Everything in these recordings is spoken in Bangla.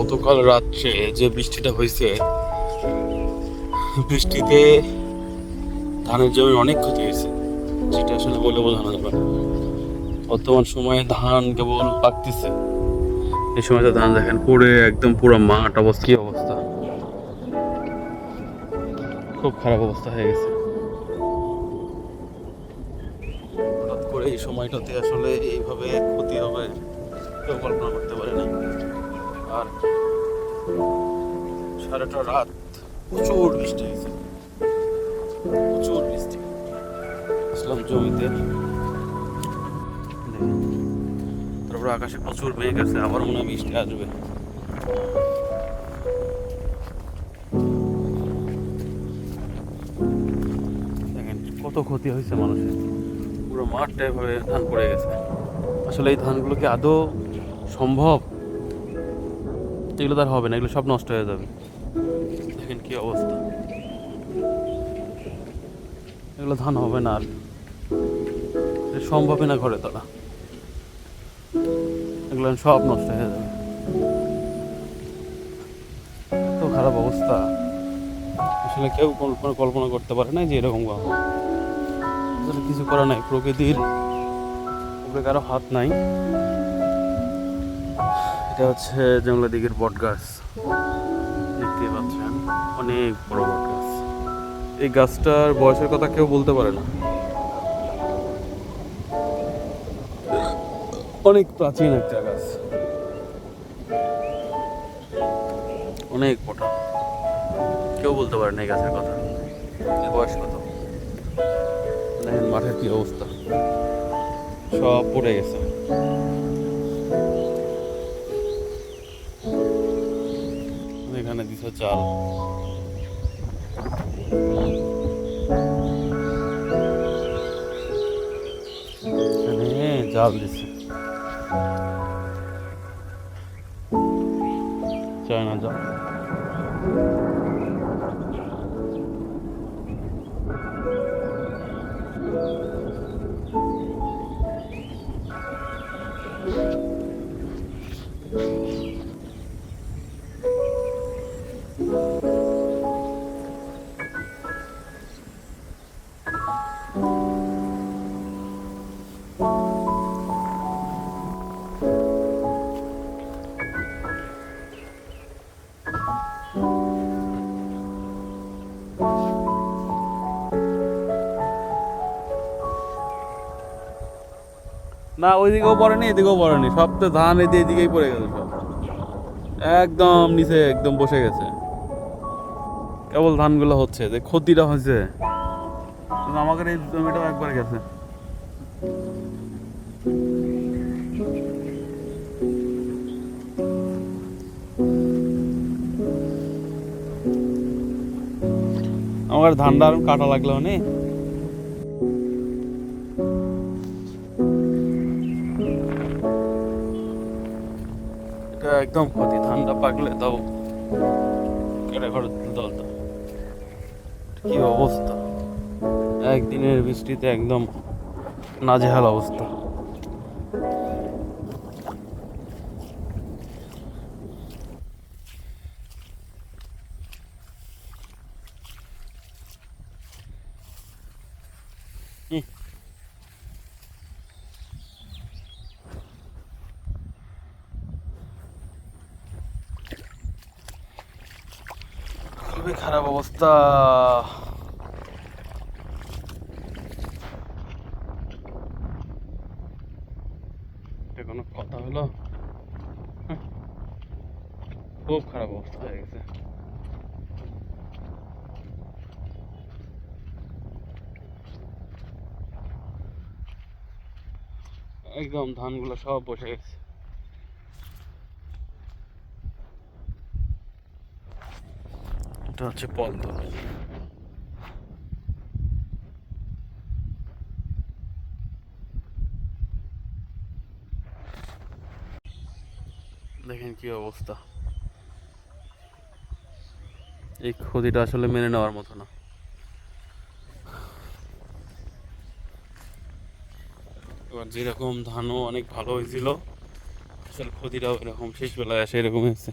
গতকাল রাত্রে যে বৃষ্টিটা হয়েছে, বৃষ্টিতে ধানের জমির অনেক ক্ষতি হয়েছে যেটা আসলে বলে বোঝানো যাবে বর্তমান সময়ে ধান কেবল পাকতেছে। এই সময় তো ধান দেখেন পড়ে একদম পুরো মাঠ অবস্থা, কি অবস্থা? খুব খারাপ অবস্থা হয়ে গেছে। হঠাৎ করে এই সময়টাতে আসলে এইভাবে ক্ষতি হবে, কেউ কল্পনা করতে আর সারাটা রাত প্রচুর বৃষ্টি হয়েছে। প্রচুর বৃষ্টি। আসলাম জমিতে। আকাশে প্রচুর মেঘ আছে, আবার মনে হয় বৃষ্টি আসবে। কত ক্ষতি হয়েছে মানুষের। পুরো মাঠটা এভাবে ধান পড়ে গেছে। আসলে এই ধানগুলো কি আদৌ সম্ভব? এগুলো তার হবে না, এগুলো সব নষ্ট হয়ে যাবে। দেখেন কি অবস্থা। এগুলো ধান হবে না আর। সম্ভবই না ঘরে তারা। এগুলো সব নষ্ট হয়ে যাবে। তো খারাপ অবস্থা। আসলে কেউ কল্পনা কল্পনা করতে পারে না যে এরকম কিছু করা নাই, প্রকৃতির উপরে কারও হাত নাই। এটা হচ্ছে জঙ্গলা দিকের বট গাছ। দেখতে পাচ্ছেন, অনেক বড় বট গাছ। এই গাছটার বয়সের কথা কেউ বলতে পারে না। অনেক প্রাচীন একটা গাছ। অনেক মোটা। কেউ বলতে পারে না এই গাছের কথা। বয়স কত? দেখেন মাঠের কি অবস্থা। সব পড়ে গেছে। এখানে দিছে চাল। জাল দিছে। চায়না জাল। না, ওইদিকেও পড়েনি, এদিকেও পড়েনি। সব তো ধান এদিকে এদিকেই পড়ে গেছে সব। একদম নিচে একদম বসে গেছে। কেবল ধানগুলো হচ্ছে, যে ক্ষতিটা হয়েছে। আমাদের এই জমিটাও একবার গেছে। আমার ধানটা কাটা লাগল নি। একদম। ক্ষতি ধানটা পাকলে তাও কি অবস্থা? একদিনের বৃষ্টিতে একদম নাজেহাল অবস্থা। খুবই খারাপ অবস্থা। কোনো কথা হলো? খুব খারাপ অবস্থা হয়ে গেছে। একদম ধানগুলো সব বসে গেছে। এটা হচ্ছে পদ্ম। দেখেন কি অবস্থা। এই ক্ষতিটা আসলে মেনে নেওয়ার মতো না। এবার যেরকম ধানও অনেক ভালো হয়েছিল, আসলে ক্ষতিটাও এরকম শেষ বেলায় আসে এরকম হয়েছে।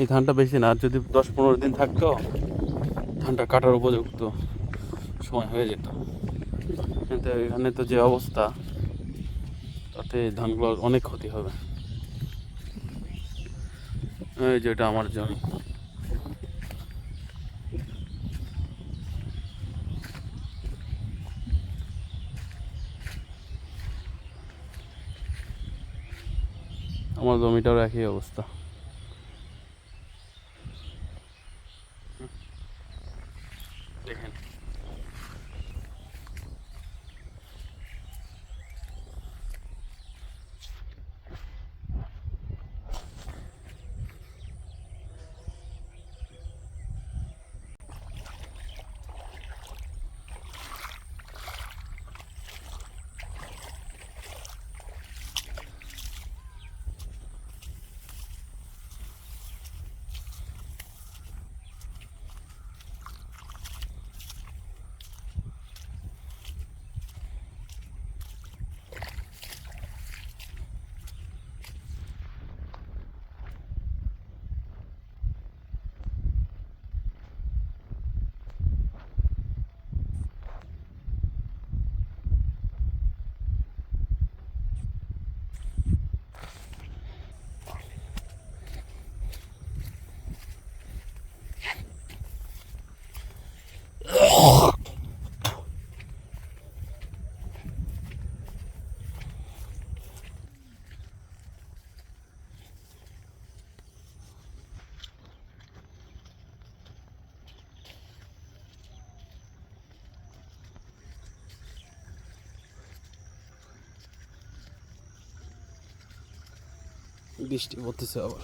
এই ধানটা বেশি না, আর যদি দশ পনেরো দিন থাকতো, ধানটা কাটার উপযুক্ত সময় হয়ে যেত। কিন্তু এখানে তো যে অবস্থা, তাতে ধানগুলোর অনেক ক্ষতি হবে। এই যে এটা আমার জমি। আমার জমিটার একই অবস্থা। দেখেন। বৃষ্টি পড়তেছে আবার।